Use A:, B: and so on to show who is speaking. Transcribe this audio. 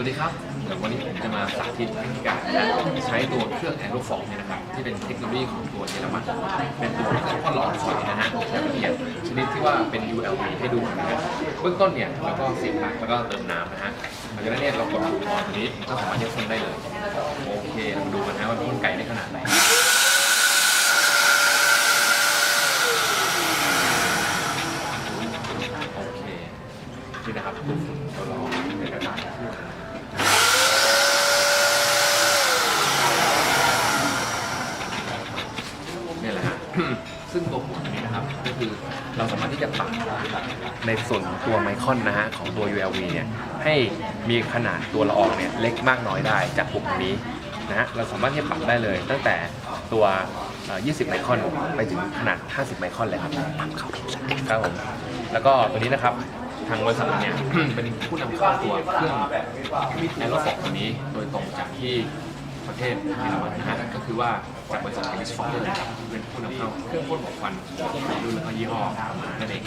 A: สวัสดีครับ วันนี้ผมจะมาสาธิตวิธีการใช้ตัวเครื่องแอนโรฟอกเนี่ยนะครับที่เป็นเทคโนโลยีของตัวเยอรมันเป็นตัวเครื่องพ่นลอองฝอยนะฮะแบบละเอียดชนิดที่ว่าเป็น ULV ให้ดูนะครับเบื้องต้นเนี่ยเราก็เสียบปลั๊กแล้วก็เติมน้ำนะฮะหลังจากนั้นเนี่ยเรากดปุ่มออนตัวนี้ก็สามารถจะพ่นได้เลย โอเคเราดูกันนะว่าพ่นไก่ได้ขนาดไหนโอเคนี่นะครับตัวฝุ่นตัวละอองในกระดาษที่ เนี่ยแหละฮะ ซึ่งตัวผลนี้นะครับก็คือเราสามารถที่จะปรับในส่วนตัวไมคอนนะฮะของตัว ULV เนี่ยให้มีขนาดตัวละอองเนี่ยเล็กมากน้อยได้จากปุ่มนี้นะฮะเราสามารถที่จะปรับได้เลย ตั้งแต่ตัวเอ่อ20 ไมคอนไปถึงขนาด 50 ไมคอนเลยครับครับผมแล้วก็ตัวนี้นะครับทางบริษัทเนี่ยเป็นผู้นำเข้าตัวเครื่องแอโรฟอกตัวนี้โดยตรงจากที่ ประเทศเยอรมันนะฮะก็คือว่าจากบริษัทเอลิสฟอร์เป็นผู้นำเข้าเครื่องพ่นหมอกควันรุ่นแล้วก็ยี่ห้อมานั่นเอง